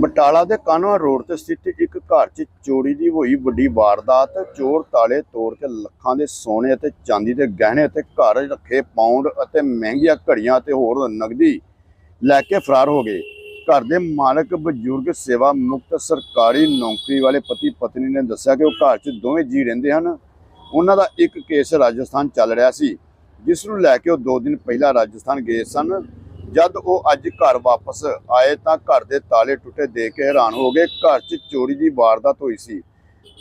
ਬਟਾਲਾ ਦੇ ਕਾਨਵਾ ਰੋਡ ਤੇ ਸਥਿਤ ਇੱਕ ਘਰ 'ਚ ਚੋਰੀ ਦੀ ਹੋਈ ਵੱਡੀ ਵਾਰਦਾਤ। ਚੋਰ ਤਾਲੇ ਤੋੜ ਕੇ ਲੱਖਾਂ ਦੇ ਸੋਨੇ ਅਤੇ ਚਾਂਦੀ ਦੇ ਗਹਿਣੇ ਅਤੇ ਘਰ ਰੱਖੇ ਪਾਉਂਡ ਅਤੇ ਮਹਿੰਗੀਆਂ ਘੜੀਆਂ ਅਤੇ ਹੋਰ ਨਗਦੀ ਲੈ ਕੇ ਫਰਾਰ ਹੋ ਗਏ। ਘਰ ਦੇ ਮਾਲਕ ਬਜ਼ੁਰਗ ਸੇਵਾ ਮੁਕਤ ਸਰਕਾਰੀ ਨੌਕਰੀ ਵਾਲੇ ਪਤੀ ਪਤਨੀ ਨੇ ਦੱਸਿਆ ਕਿ ਉਹ ਘਰ 'ਚ ਦੋਵੇਂ ਜੀ ਰਹਿੰਦੇ ਹਨ। ਉਹਨਾਂ ਦਾ ਇੱਕ ਕੇਸ ਰਾਜਸਥਾਨ ਚੱਲ ਰਿਹਾ ਸੀ, ਜਿਸ ਨੂੰ ਲੈ ਕੇ ਉਹ 2 ਦਿਨ ਪਹਿਲਾਂ ਰਾਜਸਥਾਨ ਗਏ ਸਨ। ਜਦ ਉਹ ਅੱਜ ਘਰ ਵਾਪਸ ਆਏ ਤਾਂ ਘਰ ਦੇ ਤਾਲੇ ਟੁੱਟੇ ਦੇਖ ਕੇ ਹੈਰਾਨ ਹੋ ਗਏ। ਘਰ 'ਚ ਚੋਰੀ ਦੀ ਵਾਰਦਾਤ ਹੋਈ ਸੀ।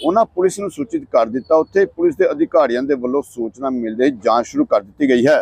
ਉਹਨਾਂ ਪੁਲਿਸ ਨੂੰ ਸੂਚਿਤ ਕਰ ਦਿੱਤਾ। ਉੱਥੇ ਪੁਲਿਸ ਦੇ ਅਧਿਕਾਰੀਆਂ ਦੇ ਵੱਲੋਂ ਸੂਚਨਾ ਮਿਲਦੇ ਹੀ ਜਾਂਚ ਸ਼ੁਰੂ ਕਰ ਦਿੱਤੀ ਗਈ ਹੈ।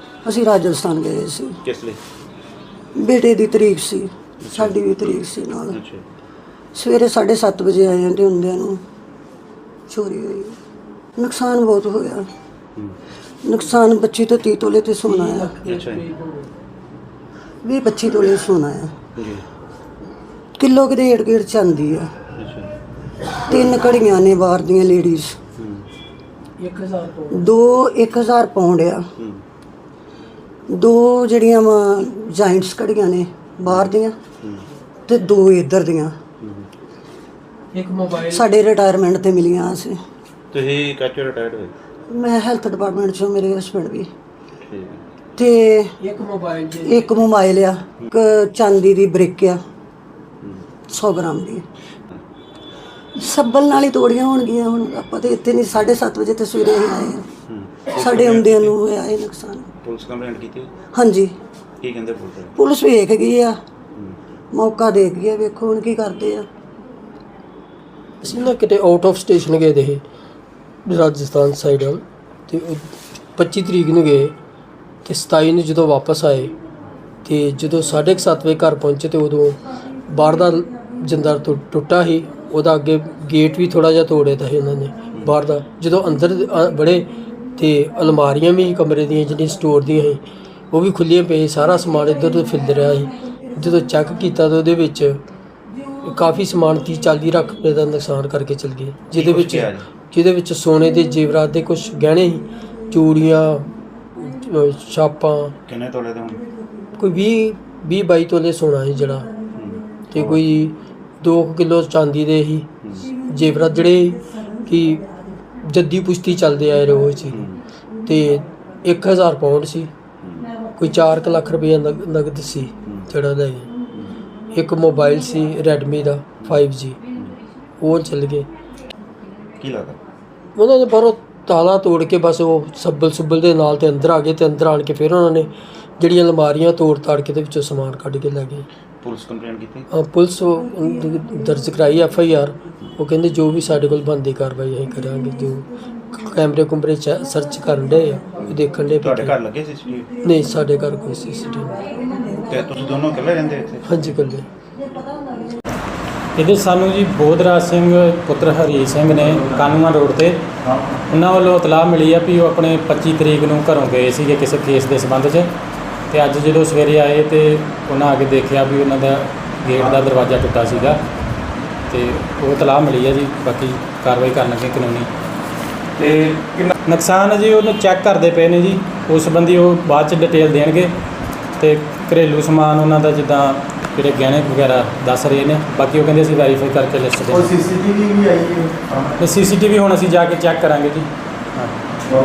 ਅਸੀਂ ਰਾਜਸਥਾਨ ਗਏ ਸੀ। ਕਿਸ ਲਈ? ਬੇਟੇ ਦੀ ਤਰੀਕ ਸੀ ਸਾਡੀ ਵੀ ਤਰੀਕ ਸੀ ਨਾਲ। ਅੱਛਾ। ਸਵੇਰੇ 7:30 ਵਜੇ ਆਏ ਹਾਂ ਤੇ ਹੁੰਦਿਆਂ ਨੂੰ ਚੋਰੀ ਹੋਈ। ਨੁਕਸਾਨ ਬਹੁਤ ਹੋਇਆ। ਨੁਕਸਾਨ ਬੱਚੀ ਤੋਂ 30 ਤੋਲੇ ਤੇ ਸੋਨਾ ਆ ਅੱਛਾ ਵੀ 25 ਤੋਲੇ ਸੋਨਾ ਆ ਜੀ। ਕਿਲੋ ਕਿਤੇ ਏੜ ਗੇੜ ਚਾਂਦੀ ਆ। ਤਿੰਨ ਘੜੀਆਂ ਨੇ ਬਾਹਰ ਦੀਆਂ ਲੇਡੀਜ਼। ਹੂੰ। 1000 ਦੋ 1000 ਪਾਉਂਡ ਆ। ਹੂੰ। ਦੋ ਜਿਹੜੀਆਂ ਵਾ ਜਾਇੰਟਸ ਘੜੀਆਂ ਨੇ ਬਾਹਰ ਦੀਆਂ ਤੇ ਦੋ ਇੱਧਰ ਦੀਆਂ। ਇੱਕ ਮੋਬਾਈਲ ਸਾਡੇ ਰਿਟਾਇਰਮੈਂਟ ਤੇ ਮਿਲੀਆਂ ਸੀ ਤੁਸੀਂ ਕੱਚੋ ਰਿਟਾਇਰਡ ਹੋਏ? ਮੈਂ ਹੈਲਥ ਡਿਪਾਰਟਮੈਂਟ ਚੋਂ ਮੇਰੇ ਹਸਬੰਡ ਵੀ। ਠੀਕ ਹੈ। ਤੇ ਇੱਕ ਮੋਬਾਈਲ ਜੇ ਇੱਕ ਮੋਬਾਈਲ ਆ ਇੱਕ ਚਾਂਦੀ ਦੀ ਬ੍ਰਿਕ ਆ। 100 ਗ੍ਰਾਮ ਦੀ। ਸੱਬਲ ਨਾਲ ਹੀ ਤੋੜੀਆਂ ਹੋਣਗੀਆਂ ਹੁਣ। ਆਪਾਂ ਤੇ ਇੱਥੇ ਨਹੀਂ 7:30 ਵਜੇ ਤੇ ਸਵੇਰੇ ਹੀ ਆਏ ਆ ਸਾਡੇ ਆਉਂਦਿਆਂ ਨੂੰ ਹੋਇਆ ਇਹ ਨੁਕਸਾਨ। ਪੁਲਿਸ ਕੰਪਲੇਂਟ ਕੀਤੀ? ਹਾਂਜੀ। ਕੀ ਕਹਿੰਦੇ ਪੁਲਿਸ ਵਾਲੇ? ਪੁਲਿਸ ਵੇਖ ਗਈ ਆ। ਹੂੰ। ਮੌਕਾ ਦੇ ਗਈ ਆ ਵੇਖੋ ਹੁਣ ਕੀ ਕਰਦੇ ਆ। ਅਸੀਂ ਨਾ ਕਿਤੇ ਆਊਟ ਆਫ ਸਟੇਸ਼ਨ ਗਏ ਦੇ ਸੀ, ਰਾਜਸਥਾਨ ਸਾਈਡ ਵੱਲ ਤੇ ਉਹ 25 ਤਰੀਕ ਨੂੰ ਗਏ ਤੇ 27 ਨੂੰ ਜਦੋਂ ਵਾਪਸ ਆਏ ਤੇ ਜਦੋਂ 7:30 ਵਜੇ ਘਰ ਪਹੁੰਚੇ ਤੇ ਉਦੋਂ ਬਾਹਰ ਦਾ ਜੰਦਰ ਟੁ- ਟੁੱਟਾ ਸੀ ਉਹਦਾ ਅੱਗੇ ਗੇਟ ਵੀ ਥੋੜਾ ਜਿਹਾ ਤੋੜਿਆ ਤਾਂ ਸੀ ਉਹਨਾਂ ਨੇ ਬਾਹਰ ਦਾ। ਜਦੋਂ ਅੰਦਰ ਅ, ਬੜੇ ਤੇ ਅਲਮਾਰੀਆਂ ਵੀ ਕਮਰੇ ਦੀਆਂ ਜਿਹੜੀਆਂ ਸਟੋਰ ਦੀਆਂ ਸੀ ਉਹ ਵੀ ਖੁੱਲੀਆਂ ਪਈ ਸਾਰਾ ਸਮਾਨ ਇੱਧਰ ਉੱਧਰ ਫਿਰਦ ਰਿਹਾ ਸੀ। ਜਦੋਂ ਚੈੱਕ ਕੀਤਾ ਤਾਂ ਉਹਦੇ ਵਿੱਚ ਕਾਫੀ ਸਮਾਨ 30 40 ਲੱਖ ਰੁਪਏ ਦਾ ਨੁਕਸਾਨ ਕਰਕੇ ਚਲ ਗਏ। ਜਿਹਦੇ ਵਿੱਚ? ਜਿਹਦੇ ਵਿੱਚ ਸੋਨੇ ਦੇ ਜੇਵਰਾਤ ਦੇ ਕੁਝ ਗਹਿਣੇ ਸੀ ਚੂੜੀਆਂ ਅਹ ਛਾਪਾਂ। ਕਿੰਨੇ ਤੋਲੇ ਦੇ ਹੁਣ? ਕੋਈ 20 20 22 ਤੋਲੇ ਸੋਨਾ ਸੀ ਜਿਹੜਾ। ਤੇ ਕੋਈ 2 ਕਿਲੋ ਚਾਂਦੀ ਦੇ ਸੀ। ਜੇਵਰਾਤ ਜਿਹੜੇ ਕਿ ਜੱਦੀ ਪੁਸ਼ਤੀ ਚੱਲਦੇ ਆਏ ਰੋਜ਼ ਸੀ ਹੂੰ। ਤੇ 1000 ਪਾਉਂਡ ਸੀ। ਕੋਈ 4 ਲੱਖ ਰੁਪਏ ਨਗ- ਨਗਦ ਸੀ ਜਿਹੜਾ ਗਏ। ਇੱਕ ਮੋਬਾਈਲ ਸੀ ਰੈਡਮੀ ਦਾ 5G ਉਹ ਚੱਲ ਗਏ। ਕੀ ਲੱਗਦਾ? ਉਹਨਾਂ ਨੇ ਬਾਹਰੋਂ ਤਾਲਾ ਤੋੜ ਕੇ ਬਸ ਉਹ ਸੱਬਲ ਸੁੱਬਲ ਦੇ ਨਾਲ ਤੇ ਅੰਦਰ ਆ ਗਏ ਤੇ ਅੰਦਰ ਆਣ ਕੇ ਫਿਰ ਉਹਨਾਂ ਨੇ ਜਿਹੜੀਆਂ ਅਲਮਾਰੀਆਂ ਤੋੜ ਤਾੜ ਕੇ ਤੇ ਵਿੱਚੋਂ ਸਮਾਨ ਕੱਢ ਕੇ ਲੈ ਗਏ। ਪੁਲਿਸ ਕੰਪਲੇਂਟ ਕੀਤੀ? ਅਹ ਪੁਲਿਸ ਉਹ ਦਰਜ ਕਰਾਈ ਐਫ ਆਈ ਆਰ। ਉਹ ਕਹਿੰਦੇ ਜੋ ਵੀ ਸਾਡੇ ਕੋਲ ਬਣਦੀ ਕਾਰਵਾਈ ਅਸੀਂ ਕਰਾਂਗੇ ਜੋ ਕੈਮਰੇ ਕੁਮਰੇ ਚ ਸਰਚ ਕਰਨ ਦੇ ਉਹ ਦੇਖਣ ਦੇ ਤੁਹਾਡੇ ਘਰ ਲੱਗੇ ਸੀਸੀਟੀਵੀ? ਨਹੀਂ ਸਾਡੇ ਘਰ ਕੋਈ ਸੀਸੀਟੀਵੀ ਤੇ ਤੁਸੀਂ ਦੋਨੋਂ ਇਕੱਲੇ ਰਹਿੰਦੇ ਇੱਥੇ? ਹਾਂਜੀ ਕੱਲੇ ਇਹਦੇ ਸਾਨੂੰ ਜੀ ਬੋਧਰਾਜ ਸਿੰਘ ਪੁੱਤਰ ਹਰੀ ਸਿੰਘ ਨੇ ਕਾਨੂੰਨਾ ਰੋਡ ਤੇ ਉਹਨਾਂ ਵੱਲੋਂ ਇਤਲਾਹ ਮਿਲੀ ਆ ਵੀ ਉਹ ਆਪਣੇ 25 ਤਰੀਕ ਨੂੰ ਘਰੋਂ ਗਏ ਸੀਗੇ ਕਿਸੇ ਕੇਸ ਦੇ ਸੰਬੰਧ 'ਚ। ਤੇ ਅੱਜ ਜਦੋਂ ਸਵੇਰੇ ਆਏ ਤੇ ਉਹਨਾਂ ਆ ਕੇ ਦੇਖਿਆ ਵੀ ਉਹਨਾਂ ਦਾ ਗੇਟ ਦਾ ਦਰਵਾਜ਼ਾ ਟੁੱਟਾ ਸੀਗਾ ਤੇ ਉਹ ਇਤਲਾਹ ਮਿਲੀ ਆ ਜੀ ਬਾਕੀ ਕਾਰਵਾਈ ਕਰਨ ਲੱਗੇ ਕਾਨੂੰਨੀ। ਤੇ ਕਿੰਨਾ ਨੁਕਸਾਨ ਹੈ ਜੀ ਉਹਨੂੰ ਚੈੱਕ ਕਰਦੇ ਪਏ ਨੇ ਜੀ ਉਸ ਸੰਬੰਧੀ ਉਹ ਬਾਅਦ ਚ ਡਿਟੇਲ ਦੇਣਗੇ ਤੇ ਘਰੇਲੂ ਸਮਾਨ ਉਹਨਾਂ ਦਾ ਜਿੱਦਾਂ ਜਿਹੜੇ ਗਹਿਣੇ ਵਗੈਰਾ ਦੱਸ ਰਹੇ ਨੇ ਬਾਕੀ ਉਹ ਕਹਿੰਦੇ ਅਸੀਂ ਵੈਰੀਫਾਈ ਕਰਕੇ ਲਿਸਟ ਦੇ ਸੀਸੀਟੀਵੀ ਵੀ ਆਈ ਹੈ? ਤੇ ਸੀਸੀਟੀਵੀ ਹੁਣ ਅਸੀਂ ਜਾ ਕੇ ਚੈੱਕ ਕਰਾਂਗੇ ਜੀ। ਹਾਂ।